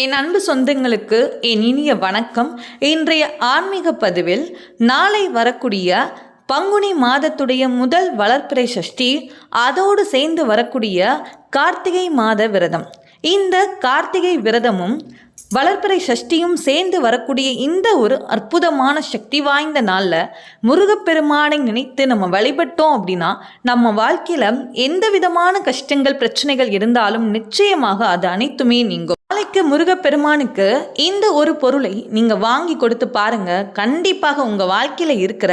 என் அன்பு சொந்தங்களுக்கு என் இனிய வணக்கம். இன்றைய ஆன்மீக பதிவில் நாளை வரக்கூடிய பங்குனி மாதத்துடைய முதல் வளர்ப்பிறை சஷ்டி அதோடு சேர்ந்து வரக்கூடிய கார்த்திகை மாத விரதம். இந்த கார்த்திகை விரதமும் வளர்ப்பிறை சஷ்டியும் சேர்ந்து வரக்கூடிய இந்த ஒரு அற்புதமான சக்தி வாய்ந்த நாளில் முருகப்பெருமானை நினைத்து நம்ம வழிபட்டோம் அப்படின்னா நம்ம வாழ்க்கையில் எந்த விதமான கஷ்டங்கள் பிரச்சனைகள் இருந்தாலும் நிச்சயமாக அது அனைத்துமே நீங்கும். நாளைக்கு முருகப்பெருமானுக்கு இந்த ஒரு பொருளை நீங்கள் வாங்கி கொடுத்து பாருங்க. கண்டிப்பாக உங்கள் வாழ்க்கையில் இருக்கிற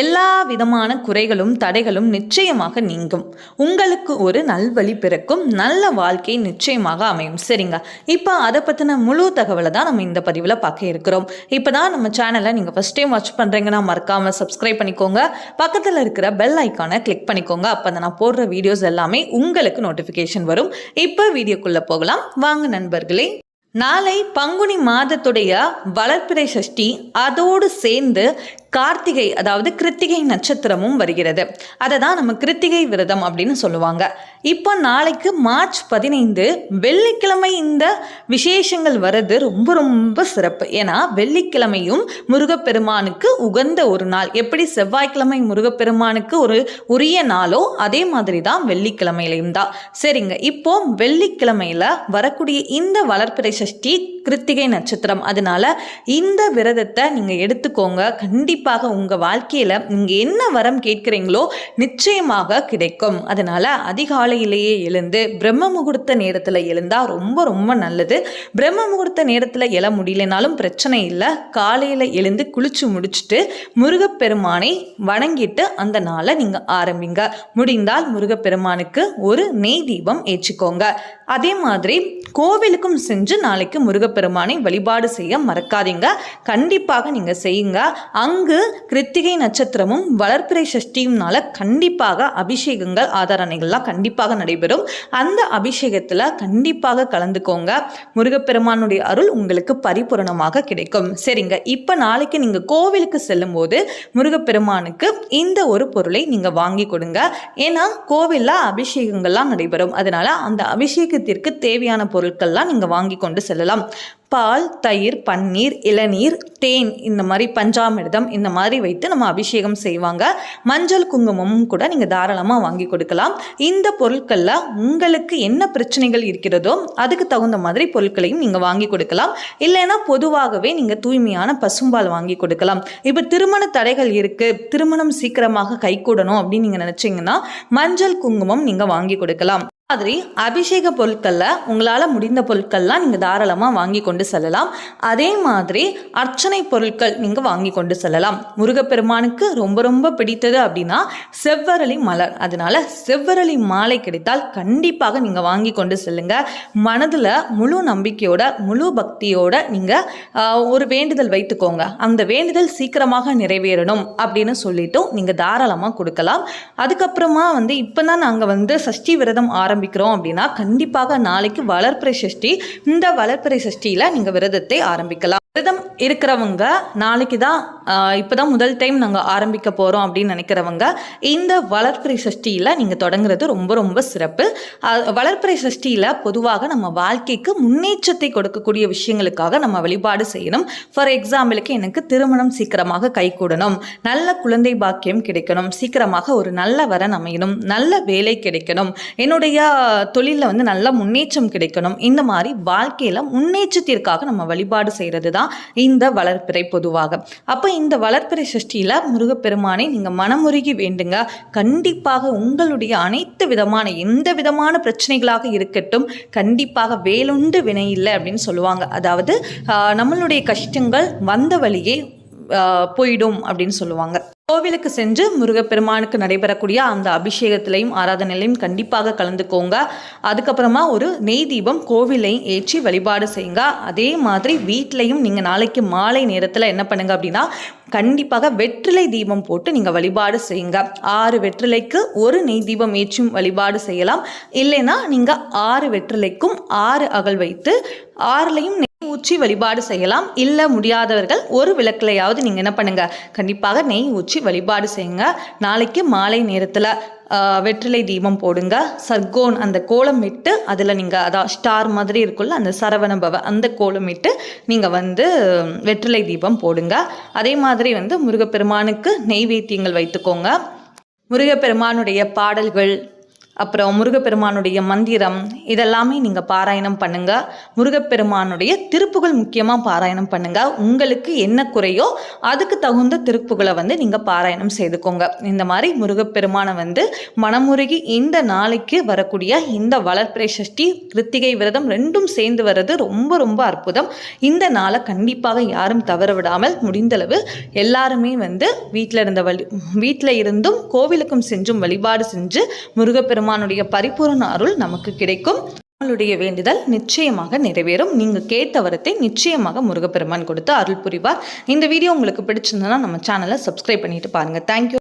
எல்லா விதமான குறைகளும் தடைகளும் நிச்சயமாக நீங்கும். உங்களுக்கு ஒரு நல்வழி பிறக்கும். நல்ல வாழ்க்கை நிச்சயமாக அமையும். சரிங்க. இப்போ அதை பற்றின முழு தகவலை தான் நம்ம இந்த பதிவில் பார்க்க இருக்கிறோம். இப்போ தான் நம்ம சேனலை நீங்கள் ஃபஸ்ட் டைம் வாட்ச் பண்ணுறீங்கன்னா மறக்காமல் சப்ஸ்கிரைப் பண்ணிக்கோங்க. பக்கத்தில் இருக்கிற பெல் ஐக்கானை கிளிக் பண்ணிக்கோங்க. அப்போ நான் போடுற வீடியோஸ் எல்லாமே உங்களுக்கு நோட்டிஃபிகேஷன் வரும். இப்போ வீடியோக்குள்ளே போகலாம். வாங்க நண்பர்களே. நாளை பங்குனி மாதத்துடைய வளர்ப்பிறை சஷ்டி அதோடு சேர்ந்து கார்த்திகை அதாவது கிருத்திகை நட்சத்திரமும் வருகிறது. அதை தான் நம்ம கிருத்திகை விரதம் அப்படின்னு சொல்லுவாங்க. இப்போ நாளைக்கு மார்ச் பதினைந்து வெள்ளிக்கிழமை இந்த விசேஷங்கள் வர்றது ரொம்ப ரொம்ப சிறப்பு. ஏன்னா வெள்ளிக்கிழமையும் முருகப்பெருமானுக்கு உகந்த ஒரு நாள். எப்படி செவ்வாய்க்கிழமை முருகப்பெருமானுக்கு ஒரு உரிய நாளோ அதே மாதிரி தான் வெள்ளிக்கிழமையிலையும் தான். சரிங்க இப்போ வெள்ளிக்கிழமையில் வரக்கூடிய இந்த வளர்ப்பிறை சஷ்டி கிருத்திகை நட்சத்திரம். அதனால இந்த விரதத்தை நீங்கள் எடுத்துக்கோங்க. கண்டிப்பாக கண்டிப்பாக உங்கள் வாழ்க்கையில் நீங்கள் என்ன வரம் கேட்குறீங்களோ நிச்சயமாக கிடைக்கும். அதனால் அதிகாலையிலேயே எழுந்து பிரம்ம முகூர்த்த நேரத்தில் எழுந்தால் ரொம்ப ரொம்ப நல்லது. பிரம்ம முகூர்த்த நேரத்தில் எழ முடியலனாலும் பிரச்சனை இல்லை. காலையில் எழுந்து குளிச்சு முடிச்சுட்டு முருகப்பெருமானை வணங்கிட்டு அந்த நாளை நீங்கள் ஆரம்பிங்க. முடிந்தால் முருகப்பெருமானுக்கு ஒரு நெய் தீபம் ஏற்றிக்கோங்க. அதே மாதிரி கோவிலுக்கும் சென்று நாளைக்கு முருகப்பெருமானை வழிபாடு செய்ய மறக்காதீங்க. கண்டிப்பாக நீங்கள் செய்யுங்க. அங்கு கிருத்திகை நட்சத்திரமும் வளர்ப்பிறை சஷ்டியும்னால கண்டிப்பாக அபிஷேகங்கள் ஆதாரணைகள்லாம் கண்டிப்பாக நடைபெறும். அந்த அபிஷேகத்தில் கண்டிப்பாக கலந்துக்கோங்க. முருகப்பெருமானுடைய அருள் உங்களுக்கு பரிபூரணமாக கிடைக்கும். சரிங்க. இப்போ நாளைக்கு நீங்கள் கோவிலுக்கு செல்லும்போது முருகப்பெருமானுக்கு இந்த ஒரு பொருளை நீங்கள் வாங்கி கொடுங்க. ஏன்னா கோவிலில் அபிஷேகங்கள்லாம் நடைபெறும். அதனால் அந்த அபிஷேகத்திற்கு தேவையான பொருட்கள்லாம் நீங்கள் வாங்கி கொண்டு செல்லலாம். பால் தயிர் பன்னீர் இளநீர் தேன் இந்த மாதிரி பஞ்சாமிர்தம் இந்த இந்த மாதிரி வைத்து நம்ம அபிஷேகம் செய்வாங்க. மஞ்சள் குங்குமமும் கூட நீங்கள் தாராளமாக வாங்கி கொடுக்கலாம். இந்த பொருட்களில் உங்களுக்கு என்ன பிரச்சனைகள் இருக்கிறதோ அதுக்கு தகுந்த மாதிரி பொருட்களையும் நீங்கள் வாங்கி கொடுக்கலாம். இல்லைன்னா பொதுவாகவே நீங்கள் தூய்மையான பசும்பால் வாங்கி கொடுக்கலாம். இப்போ திருமண தடைகள் இருக்குது திருமணம் சீக்கிரமாக கைகூடணும் அப்படின்னு நீங்கள் நினச்சிங்கன்னா மஞ்சள் குங்குமம் நீங்கள் வாங்கி கொடுக்கலாம். மாதிரி அபிஷேக பொருட்களில் உங்களால் முடிந்த பொருட்கள்லாம் நீங்கள் தாராளமாக வாங்கி கொண்டு செல்லலாம். அதே மாதிரி அர்ச்சனை பொருட்கள் நீங்கள் வாங்கி கொண்டு செல்லலாம். முருகப்பெருமானுக்கு ரொம்ப ரொம்ப பிடித்தது அப்படின்னா செவ்வரளி மலர். அதனால செவ்வரளி மாலை கிடைத்தால் கண்டிப்பாக நீங்கள் வாங்கி கொண்டு செல்லுங்க. மனதில் முழு நம்பிக்கையோட முழு பக்தியோட நீங்கள் ஒரு வேண்டுதல் வைத்துக்கோங்க. அந்த வேண்டுதல் சீக்கிரமாக நிறைவேறணும் அப்படின்னு சொல்லிட்டும் நீங்கள் தாராளமாக கொடுக்கலாம். அதுக்கப்புறமா வந்து இப்போ தான் நாங்கள் வந்து சஷ்டி விரதம் ஆரம்பி ஆரம்பிக்கிறோம் அப்படின்னா கண்டிப்பாக நாளைக்கு வளர்ப்பிறை சஷ்டி இந்த வளர்ப்பிறை சஷ்டியில் நீங்கள் விரதத்தை ஆரம்பிக்கலாம். விரதம் இருக்கிறவங்க நாளைக்கு தான் இப்போ தான் முதல் டைம் நாங்கள் ஆரம்பிக்க போகிறோம் அப்படின்னு நினைக்கிறவங்க இந்த வளர்ப்பிறை சஷ்டியில் நீங்கள் தொடங்குறது ரொம்ப ரொம்ப சிறப்பு. வளர்ப்பிறை சஷ்டியில் பொதுவாக நம்ம வாழ்க்கைக்கு முன்னேற்றத்தை கொடுக்கக்கூடிய விஷயங்களுக்காக நம்ம வழிபாடு செய்யணும். ஃபார் எக்ஸாம்பிளுக்கு எனக்கு திருமணம் சீக்கிரமாக கைகூடணும். நல்ல குழந்தை பாக்கியம் கிடைக்கணும். சீக்கிரமாக ஒரு நல்ல வரன் அமையணும். நல்ல வேலை கிடைக்கணும். என்னுடைய தொழிலில் வந்து நல்ல முன்னேற்றம் கிடைக்கணும். இந்த மாதிரி வாழ்க்கையில் முன்னேற்றத்திற்காக நம்ம வழிபாடு செய்கிறது தான் இந்த வளர்ப்பிறை பொதுவாக. அப்போ இந்த வளர்ப்பிறை சஷ்டியில் முருகப்பெருமானை நீங்கள் மனமுருகி வேண்டுங்க. கண்டிப்பாக உங்களுடைய அனைத்து விதமான எந்த விதமான பிரச்சனைகளாக இருக்கட்டும் கண்டிப்பாக வேலுண்டு வினை இல்லை அப்படின்னு சொல்லுவாங்க. அதாவது நம்மளுடைய கஷ்டங்கள் வந்த வழியே போயிடும் அப்படின்னு சொல்லுவாங்க. கோவிலுக்கு சென்று முருகப்பெருமானுக்கு நடைபெறக்கூடிய அந்த அபிஷேகத்திலையும் ஆராதனையிலையும் கண்டிப்பாக கலந்துக்கோங்க. அதுக்கப்புறமா ஒரு நெய் தீபம் கோவிலையும் ஏற்றி வழிபாடு செய்யுங்க. அதே மாதிரி வீட்லையும் நீங்கள் நாளைக்கு மாலை நேரத்தில் என்ன பண்ணுங்க அப்படின்னா கண்டிப்பாக வெற்றிலை தீபம் போட்டு நீங்கள் வழிபாடு செய்யுங்க. ஆறு வெற்றிலைக்கு ஒரு நெய் தீபம் ஏற்றும் வழிபாடு செய்யலாம். இல்லைன்னா நீங்கள் ஆறு வெற்றிலைக்கும் ஆறு அகல் வைத்து ஆறுலையும் ஊற்றி வழிபாடு செய்யலாம். இல்லை முடியாதவர்கள் ஒரு விளக்குலையாவது நீங்கள் என்ன பண்ணுங்கள் கண்டிப்பாக நெய் ஊற்றி வழிபாடு செய்யுங்க. நாளைக்கு மாலை நேரத்தில் வெற்றிலை தீபம் போடுங்க. சர்கோன் அந்த கோலம் இட்டு அதில் நீங்கள் அதான் ஸ்டார் மாதிரி இருக்குல்ல அந்த சரவண பவ அந்த கோலம் இட்டு நீங்கள் வந்து வெற்றிலை தீபம் போடுங்க. அதே மாதிரி வந்து முருகப்பெருமானுக்கு நெய்வேத்தியங்கள் வைத்துக்கோங்க. முருகப்பெருமானுடைய பாடல்கள் அப்புறம் முருகப்பெருமானுடைய மந்திரம் இதெல்லாமே நீங்கள் பாராயணம் பண்ணுங்கள் முருகப்பெருமானுடைய திருப்புகள் முக்கியமாக பாராயணம் பண்ணுங்கள் உங்களுக்கு என்ன குறையோ அதுக்கு தகுந்த திருப்புகளை வந்து நீங்கள் பாராயணம் செய்துக்கோங்க. இந்த மாதிரி முருகப்பெருமானை வந்து மனமுருகி இந்த நாளைக்கு வரக்கூடிய இந்த வளர்ப்பிறை சஷ்டி கிருத்திகை விரதம் ரெண்டும் சேர்ந்து வர்றது ரொம்ப ரொம்ப அற்புதம். இந்த நாளை கண்டிப்பாக யாரும் தவற விடாமல் முடிந்தளவு எல்லாருமே வந்து வீட்டில் இருந்த வழி வீட்டில் இருந்தும் கோவிலுக்கும் செஞ்சும் வழிபாடு செஞ்சு பெருமானுடைய பரிபூரண அருள் நமக்கு கிடைக்கும். நம்மளுடைய வேண்டுதல் நிச்சயமாக நிறைவேறும். நீங்கள் கேட்ட வரத்தை நிச்சயமாக முருகப்பெருமான் கொடுத்து அருள் புரிவார். இந்த வீடியோ உங்களுக்கு பிடிச்சிருந்ததுன்னா நம்ம சேனலை சப்ஸ்கிரைப் பண்ணிட்டு பாருங்கள் தேங்க்யூ